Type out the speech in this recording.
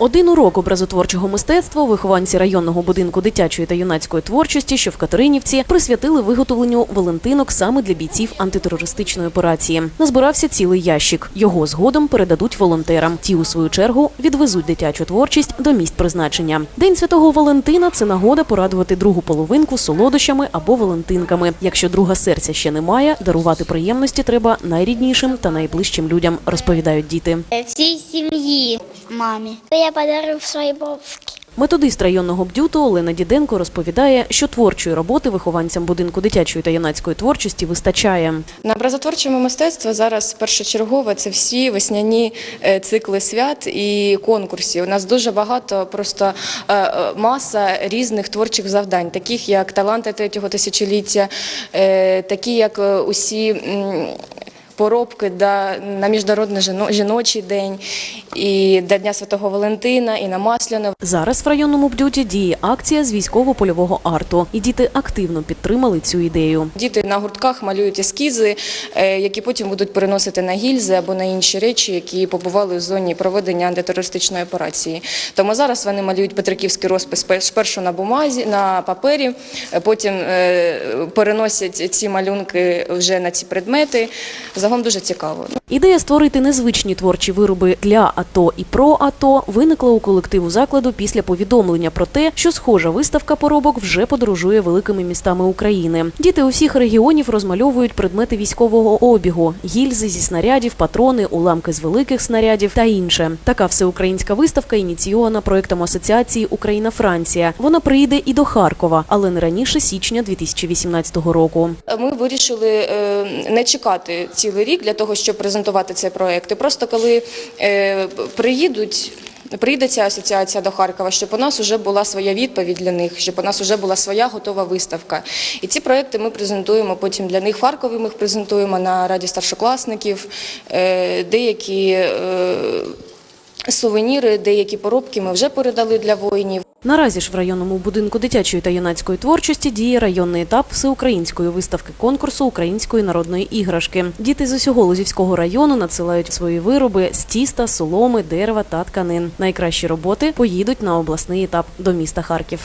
Один урок образотворчого мистецтва вихованці районного будинку дитячої та юнацької творчості, що в Катеринівці, присвятили виготовленню валентинок саме для бійців антитерористичної операції. Назбирався цілий ящик. Його згодом передадуть волонтерам. Ті, у свою чергу, відвезуть дитячу творчість до місць призначення. День святого Валентина це нагода порадувати другу половинку солодощами або валентинками. Якщо друга серця ще немає, дарувати приємності треба найріднішим та найближчим людям, розповідають діти. Всій сім'ї мамі. Я подарив своїй бабушці. Методист районного бдюту Олена Діденко розповідає, що творчої роботи вихованцям будинку дитячої та юнацької творчості вистачає. На образотворчому мистецтво зараз першочергово це всі весняні е, цикли свят і конкурсів. У нас дуже багато, просто е, е, маса різних творчих завдань, таких як таланти третього тисячоліття, такі як усі. Поробки да, на міжнародний жіно- жіночий день, і до Дня Святого Валентина, і на Масляне. Зараз в районному бдюті діє акція з військово-польового арту, і діти активно підтримали цю ідею. Діти на гуртках малюють ескізи, е, які потім будуть переносити на гільзи або на інші речі, які побували в зоні проведення антитерористичної операції. Тому зараз вони малюють петриківський розпис пер- спершу на бумазі, на папері, е, потім е, переносять ці малюнки вже на ці предмети. Загалом дуже цікаво. Ідея створити незвичні творчі вироби для АТО і про АТО виникла у колективу закладу після повідомлення про те, що схожа виставка поробок вже подорожує великими містами України. Діти усіх регіонів розмальовують предмети військового обігу: гільзи зі снарядів, патрони, уламки з великих снарядів та інше. Така всеукраїнська виставка ініційована проектом асоціації Україна-Франція. Вона прийде і до Харкова, але не раніше січня 2018 року. Ми вирішили е, не чекати цілий рік для того, щоб презентувати цей проект. І просто коли е, приїдуть. Прийде ця асоціація до Харкова, щоб у нас вже була своя відповідь для них, щоб у нас вже була своя готова виставка. І ці проекти ми презентуємо потім для них. В Харкові ми їх презентуємо на раді старшокласників. Е, Деякі е, сувеніри, деякі поробки ми вже передали для воїнів. Наразі ж в районному будинку дитячої та юнацької творчості діє районний етап всеукраїнської виставки конкурсу української народної іграшки. Діти з усього Лозівського району надсилають свої вироби з тіста, соломи, дерева та тканин. Найкращі роботи поїдуть на обласний етап до міста Харків.